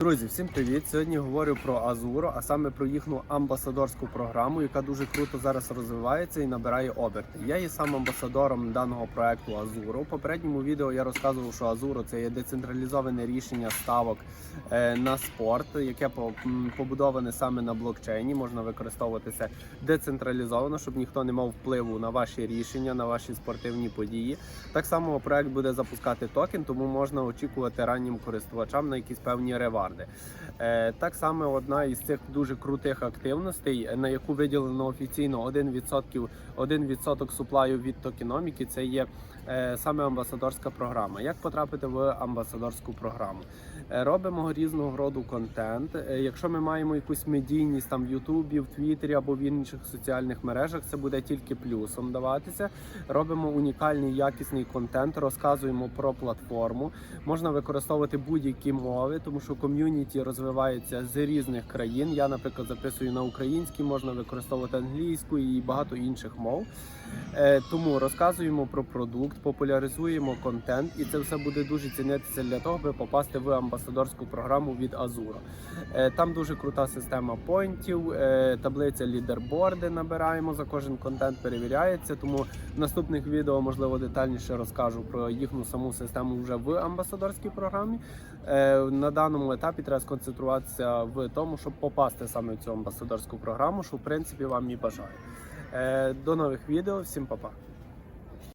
Друзі, всім привіт! Сьогодні говорю про Азуру, а саме про їхню амбасадорську програму, яка дуже круто зараз розвивається і набирає оберти. Я є сам амбасадором даного проекту Азуру. У попередньому відео я розказував, що Азуру це є децентралізоване рішення ставок е, на спорт, яке по- побудоване саме на блокчейні. Можна використовувати це децентралізовано, щоб ніхто не мав впливу на ваші рішення, на ваші спортивні події. Так само проект буде запускати токен, тому можна очікувати раннім користувачам на якісь певні んで、Так само одна із цих дуже крутих активностей, е, на яку виділено офіційно 1%, 1% суплаю від токеноміки, це є е, саме амбасадорська програма. Як потрапити в амбасадорську програму? Е, Робимо різного роду контент. Е, Якщо ми маємо якусь медійність там в Ютубі, в Твіттері або в інших соціальних мережах, це буде тільки плюсом даватися. Робимо унікальний якісний контент, розказуємо про платформу. Можна використовувати будь-які мови, тому що ком'юніті розвивається з різних країн. Я, наприклад, записую на українській, можна використовувати англійську і багато інших мов. Е, Тому розказуємо про продукт, популяризуємо контент, і це все буде дуже цінитися для того, аби попасти в амбасадорську програму від Azura. Е, Там дуже крута система поінтів, е, таблиця лідерборди набираємо за кожен контент, перевіряється. Тому в наступних відео можливо детальніше розкажу про їхню саму систему вже в амбасадорській програмі. На даному етапі треба сконцентруватися в тому, щоб попасти саме в цю амбасадорську програму, що в принципі вам і бажаю. Е, До нових відео, всім па-па.